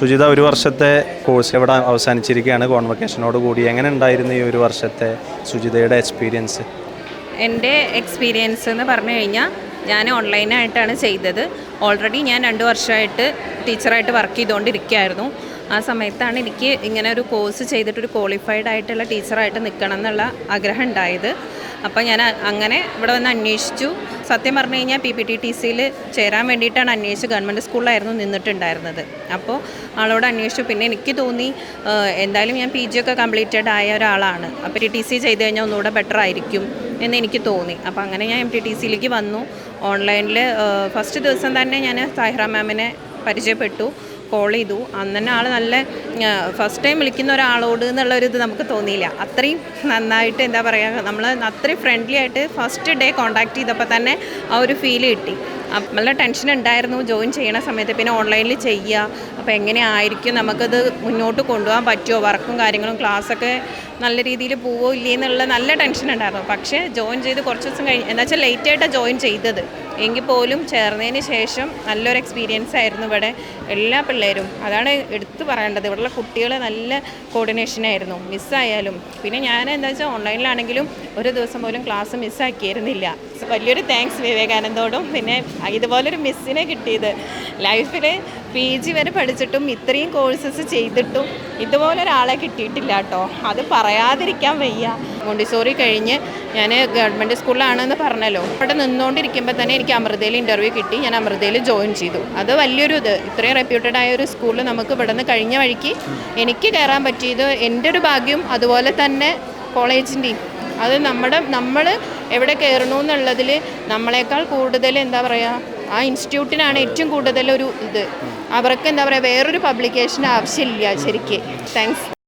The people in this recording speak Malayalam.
സുജിത ഒരു വർഷത്തെ കോഴ്സ് ഇവിടെ അവസാനിച്ചിരിക്കുകയാണ്. കോൺവക്കേഷനോട് കൂടി എങ്ങനെ ഉണ്ടായിരുന്നു ഈ ഒരു വർഷത്തെ സുജിതയുടെ എക്സ്പീരിയൻസ് എന്റെ എക്സ്പീരിയൻസ് എന്ന് പറഞ്ഞു കഴിഞ്ഞാൽ ഞാൻ ഓൺലൈനായിട്ടാണ് ചെയ്തത്. ഓൾറെഡി ഞാൻ രണ്ട് വർഷമായിട്ട് ടീച്ചറായിട്ട് വർക്ക് ചെയ്തുകൊണ്ടിരിക്കുകയായിരുന്നു. ആ സമയത്താണ് എനിക്ക് ഇങ്ങനെ ഒരു കോഴ്സ് ചെയ്തിട്ട് ഒരു ക്വാളിഫൈഡ് ആയിട്ടുള്ള ടീച്ചറായിട്ട് നിൽക്കണം എന്നുള്ള ആഗ്രഹം ഉണ്ടായത്. അപ്പോൾ ഞാൻ അങ്ങനെ ഇവിടെ വന്ന് അന്വേഷിച്ചു. സത്യം പറഞ്ഞു കഴിഞ്ഞാൽ പി പി ടി ടി സിയിൽ ചേരാൻ വേണ്ടിയിട്ടാണ് അന്വേഷിച്ച് ഗവൺമെന്റ് സ്കൂളിലായിരുന്നു നിന്നിട്ടുണ്ടായിരുന്നത്. അപ്പോൾ ആളോട് അന്വേഷിച്ചു. പിന്നെ എനിക്ക് തോന്നി എന്തായാലും ഞാൻ പി ജി ഒക്കെ കംപ്ലീറ്റഡ് ആയ ഒരാളാണ്. അപ്പോൾ ടി ടി സി ചെയ്ത് കഴിഞ്ഞാൽ ഒന്നുകൂടെ ബെറ്റർ ആയിരിക്കും എന്ന് എനിക്ക് തോന്നി. അപ്പോൾ അങ്ങനെ ഞാൻ എം ടി ടി സിയിലേക്ക് വന്നു. ഓൺലൈനിൽ ഫസ്റ്റ് ദിവസം തന്നെ ഞാൻ സാഹിറ മാമിനെ പരിചയപ്പെട്ടു. കോൾ ചെയ്തു. അന്ന് തന്നെ ആൾ നല്ല ഫസ്റ്റ് ടൈം വിളിക്കുന്ന ഒരാളോട് എന്നുള്ളൊരു ഇത് നമുക്ക് തോന്നിയില്ല. അത്രയും നന്നായിട്ട് എന്താ പറയുക നമ്മൾ അത്രയും ഫ്രണ്ട്ലി ആയിട്ട് ഫസ്റ്റ് ഡേ കോണ്ടാക്ട് ചെയ്തപ്പോൾ തന്നെ ആ ഒരു ഫീൽ കിട്ടി. നല്ല ടെൻഷൻ ഉണ്ടായിരുന്നു. ജോയിൻ ചെയ്യണ സമയത്ത് പിന്നെ ഓൺലൈനിൽ ചെയ്യുക. അപ്പോൾ എങ്ങനെയായിരിക്കും നമുക്കത് മുന്നോട്ട് കൊണ്ടുപോകാൻ പറ്റുമോ? വർക്കും കാര്യങ്ങളും ക്ലാസ്സൊക്കെ നല്ല രീതിയിൽ പോവോ ഇല്ലേ എന്നുള്ള നല്ല ടെൻഷൻ ഉണ്ടായിരുന്നു. പക്ഷേ ജോയിൻ ചെയ്ത് കുറച്ച് ദിവസം കഴിഞ്ഞ് എന്താ വെച്ചാൽ ലേറ്റായിട്ടാണ് ജോയിൻ ചെയ്തത്. എങ്കിൽ പോലും ചേർന്നതിന് ശേഷം നല്ലൊരു എക്സ്പീരിയൻസ് ആയിരുന്നു ഇവിടെ എല്ലാ പിള്ളേരും. അതാണ് എടുത്തു പറയേണ്ടത്. ഇവിടെയുള്ള കുട്ടികൾ നല്ല കോർഡിനേഷൻ ആയിരുന്നു. മിസ്സായാലും പിന്നെ ഞാൻ എന്താ വെച്ചാൽ ഓൺലൈനിലാണെങ്കിലും ഒരു ദിവസം പോലും ക്ലാസ് മിസ്സാക്കിയിരുന്നില്ല വലിയൊരു താങ്ക്സ് വിവേകാനന്ദോടും പിന്നെ ഇതുപോലൊരു മിസ്സിനെ കിട്ടിയത്. ലൈഫിൽ പി ജി വരെ പഠിച്ചിട്ടും ഇത്രയും കോഴ്സസ് ചെയ്തിട്ടും ഇതുപോലൊരാളെ കിട്ടിയിട്ടില്ല കേട്ടോ. അത് പറയാതിരിക്കാൻ വയ്യ. മോണ്ടിസോറി കഴിഞ്ഞ് ഞാൻ ഗവൺമെന്റ് സ്കൂളിലാണെന്ന് പറഞ്ഞല്ലോ. അവിടെ നിന്നുകൊണ്ടിരിക്കുമ്പോൾ തന്നെ എനിക്ക് അമൃതയിൽ ഇന്റർവ്യൂ കിട്ടി. ഞാൻ അമൃതയിൽ ജോയിൻ ചെയ്തു. അത് വലിയൊരു ഇത്. ഇത്രയും റെപ്യൂട്ടഡ് ആയ ഒരു സ്കൂളിൽ നമുക്ക് ഇവിടെ നിന്ന് കഴിഞ്ഞ വഴിക്ക് എനിക്ക് കയറാൻ പറ്റിയത് എന്റെ ഒരു ഭാഗ്യം അതുപോലെ തന്നെ കോളേജിന്റെയും അത് നമ്മുടെ നമ്മൾ എവിടെ കയറണു എന്നുള്ളതിൽ നമ്മളെക്കാൾ കൂടുതൽ എന്താ പറയുക ആ ഇൻസ്റ്റിറ്റ്യൂട്ടിനാണ് ഏറ്റവും കൂടുതൽ ഒരു ഇത്. അവർക്ക് എന്താ പറയുക വേറൊരു പബ്ലിക്കേഷൻ ആവശ്യമില്ല ശരിക്ക്. താങ്ക്സ്